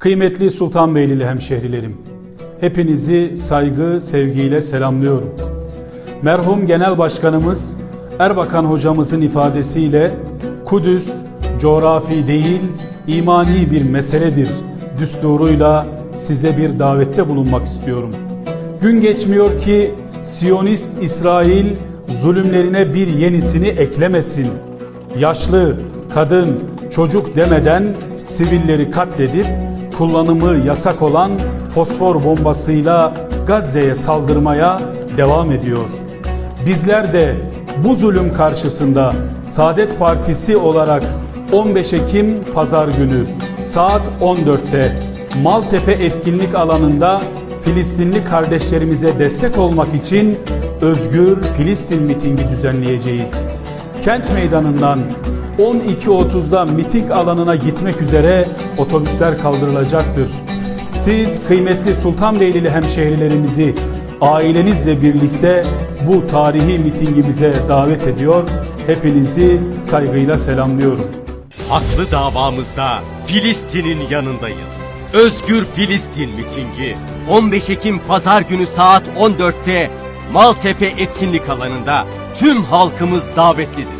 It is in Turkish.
Kıymetli Sultanbeylili hemşehrilerim, hepinizi saygı, sevgiyle selamlıyorum. Merhum Genel Başkanımız Erbakan hocamızın ifadesiyle Kudüs coğrafi değil, imani bir meseledir düsturuyla size bir davette bulunmak istiyorum. Gün geçmiyor ki Siyonist İsrail zulümlerine bir yenisini eklemesin. Yaşlı, kadın, çocuk demeden sivilleri katledip kullanımı yasak olan fosfor bombasıyla Gazze'ye saldırmaya devam ediyor. Bizler de bu zulüm karşısında Saadet Partisi olarak 15 Ekim Pazar günü saat 14'te Maltepe etkinlik alanında Filistinli kardeşlerimize destek olmak için Özgür Filistin mitingi düzenleyeceğiz. Kent meydanından 12.30'da miting alanına gitmek üzere otobüsler kaldırılacaktır. Siz kıymetli Sultanbeylili hemşehrilerimizi ailenizle birlikte bu tarihi mitingimize davet ediyor. Hepinizi saygıyla selamlıyorum. Haklı davamızda Filistin'in yanındayız. Özgür Filistin mitingi 15 Ekim Pazar günü saat 14'te Maltepe etkinlik alanında tüm halkımız davetlidir.